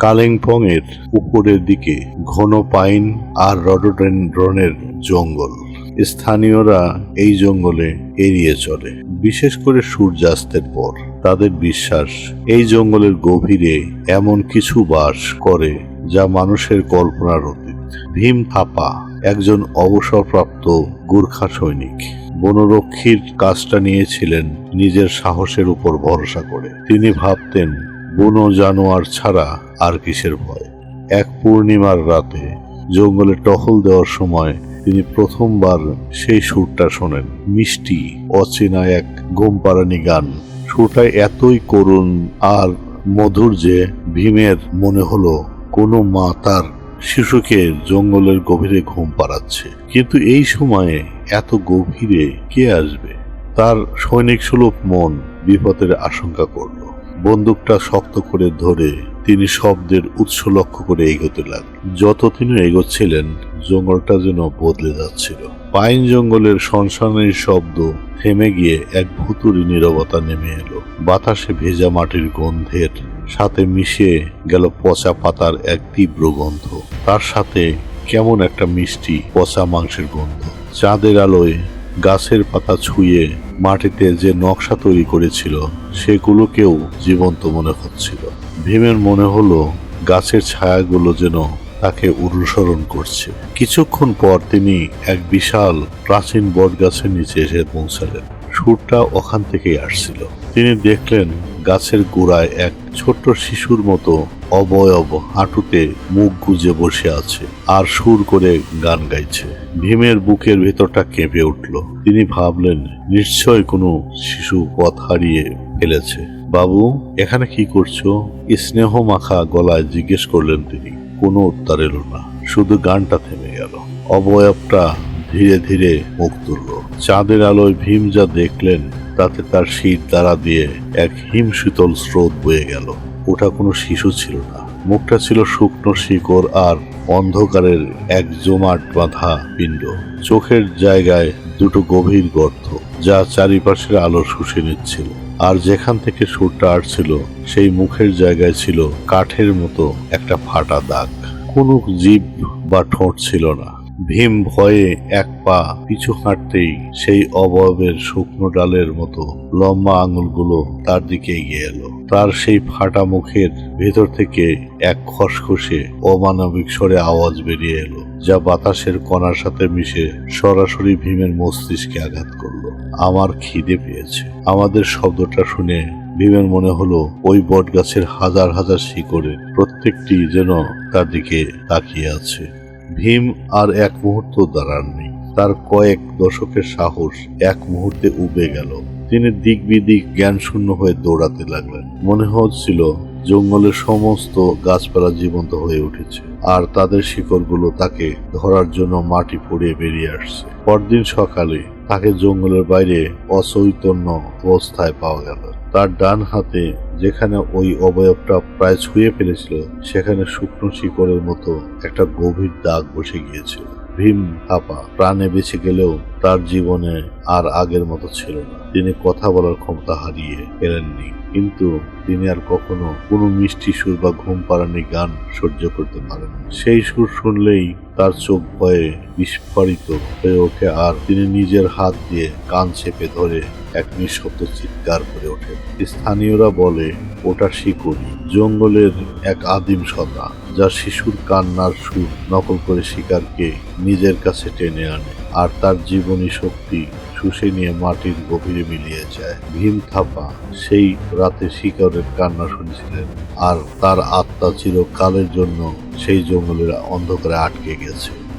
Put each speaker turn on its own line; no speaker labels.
কালিম্পং এর উপরের দিকে ঘন পাইন আর রডোডেন্ড্রনের জঙ্গল। স্থানীয়রা এই জঙ্গলে এড়িয়ে চলে, বিশেষ করে সূর্যাস্তের পর। তাদের বিশ্বাস, এই জঙ্গলের গভীরে এমন কিছু বাস করে যা মানুষের কল্পনার অতীত। ভীম থাপা, একজন অবসরপ্রাপ্ত গুর্খা সৈনিক, বনরক্ষীর কাজটা নিয়েছিলেন নিজের সাহসের উপর ভরসা করে। তিনি ভাবতেন বনো জানোয়ার ছাড়া আর কিসের ভয়? এক পূর্ণিমার রাতে জঙ্গলে টহল দেওয়ার সময় তিনি প্রথমবার সেই সুরটা শোনেন। মিষ্টি, অচেনা এক গোমপারানি গান। সুরটা এতই করুণ আর মধুর যে ভীমের মনে হলো, কোনো মা তার শিশুকে জঙ্গলের গভীরে ঘুম পাড়াচ্ছে। কিন্তু এই সময়ে এত গভীরে কে আসবে? তার সৈনিক সুলভ মন বিপদের আশঙ্কা করল। বন্দুকটা শক্ত করে ধরে তিনি শব্দের উৎস লক্ষ্য করে এগোতে লাগলেন যত তিনি এগোচ্ছিলেন, জঙ্গলটা যেন বদলে যাচ্ছিল। পাইন জঙ্গলের সনসনের শব্দ থেমে গিয়ে এক ভুতুরি নীরবতা নেমে এলো। বাতাসে ভেজা মাটির গন্ধের সাথে মিশে গেল পচা পাতার এক তীব্র গন্ধ। তার সাথে কেমন একটা মিষ্টি পচা মাংসের গন্ধ। চাঁদের আলোয় গাছের পাতা ছুঁয়ে মাটিতে যে নকশা তৈরি করেছিল, সেগুলোকেও জীবন্ত মনে হচ্ছিল। ভীমের মনে হলো, গাছের ছায়াগুলো যেন তাকে অনুসরণ করছে। কিছুক্ষণ পর তিনি এক বিশাল প্রাচীন বটগাছের নিচে এসে পৌঁছালেন। সুরটা ওখান থেকেই আসছিল। তিনি দেখলেন গাছের গোড়ায় এক ছোট্ট শিশুর মতো অবয়ব হাঁটুতে মুখ গুজে বসে আছে আর সুর করে গান গাইছে। ভীমের বুকের ভেতরটা কেঁপে উঠল। তিনি ভাবলেন, নিশ্চয় কোনো শিশু পথ হারিয়ে ফেলেছে। বাবু, এখানে কি করছ? স্নেহ মাখা গলায় জিজ্ঞেস করলেন তিনি। কোনো উত্তর এলো না। শুধু গানটা থেমে গেল। অবয়বটা ধীরে ধীরে মুখ তুলল। চাঁদের আলোয় ভীম যা দেখলেন তাতে তার শীত দ্বারা দিয়ে এক হিম শীতল স্রোত বয়ে গেল। ওটা কোনো শিশু ছিল না। মুখটা ছিল শুকনো শিকড় আর অন্ধকারের এক জমাট বাঁধা পিণ্ড। চোখের জায়গায় দুটো গভীর গর্ত, যা চারিপাশের আলো শুষে নিচ্ছিল। আর যেখান থেকে সুরটা আসছিল, সেই মুখের জায়গায় ছিল কাঠের মতো একটা ফাটা দাগ। কোনো জীব বা ঠোঁট ছিল না। ভীম ভয়ে এক পা পিছু হাঁটতেই সেই অবয়বের শুকনো ডালের মতো লম্বা আঙুলগুলো তার দিকে এগিয়ে এলো। তার সেই ফাটা মুখের ভেতর থেকে এক খসখসে অমানবিক স্বরে আওয়াজ বেরিয়ে এলো, যা বাতাসের কণার সাথে মিশে সরাসরি ভীমের মস্তিষ্কে আঘাত করল। আমার খিদে পেয়েছে। আমাদের শব্দটা শুনে ভীমের মনে হলো ওই বট গাছের হাজার হাজার শিকড়ে প্রত্যেকটি যেন তার দিকে তাকিয়ে আছে। ভীম আর এক মুহূর্ত দাঁড়াননি তার কয়েক দশকের সাহস এক মুহূর্তে উবে গেল। তিনি দিক বিদিক জ্ঞান শূন্য হয়ে দৌড়াতে লাগলেন। মনে হচ্ছিল জঙ্গলের সমস্ত গাছপালা জীবন্ত হয়ে উঠেছে, আর তাদের শিকড়গুলো তাকে ধরার জন্য মাটি পড়িয়ে বেরিয়ে আসছে। পরদিন সকালে তাকে জঙ্গলের বাইরে অচৈতন্য অবস্থায় পাওয়া গেল। তার ডান হাতে যেখানে ওই অবয়বটা প্রায় ছুঁয়ে ফেলেছিল, সেখানে শুকনো শিকড়ের মতো একটা গভীর দাগ বসে গিয়েছিল। ভীম থাপা প্রাণে বেঁচে গেলেও তার জীবনে আর আগের মতো ছিল না। তিনি কথা বলার ক্ষমতা হারিয়ে ফেলেননি, কিন্তু তিনি আর কখনো কোনো মিষ্টি সুর বা ঘুম পাড়ানি গান সহ্য করতে পারেন সেই সুর শুনলেই তার চোখ ভয়ে বিস্ফোরিত হয়ে ওঠে আর তিনি নিজের হাত দিয়ে কান চেপে ধরে এক নিঃশব্দ চিৎকার করে ওঠে স্থানীয়রা বলে ওটা শিকুড়ি, জঙ্গলের এক আদিম সদা যা শিশুর কান্নার সুর নকল করে শিকারকে নিজের কাছে টেনে আনে। আর তার জীবনী শক্তি শুষে নিয়ে মাটির গভীরে মিলিয়ে যায়। ভীম থাপা সেই রাতে শিকারের কান্না শুনেছিলেন। আর তার আত্মা চিরকালের জন্য সেই জঙ্গলের অন্ধকারে আটকে গেছে।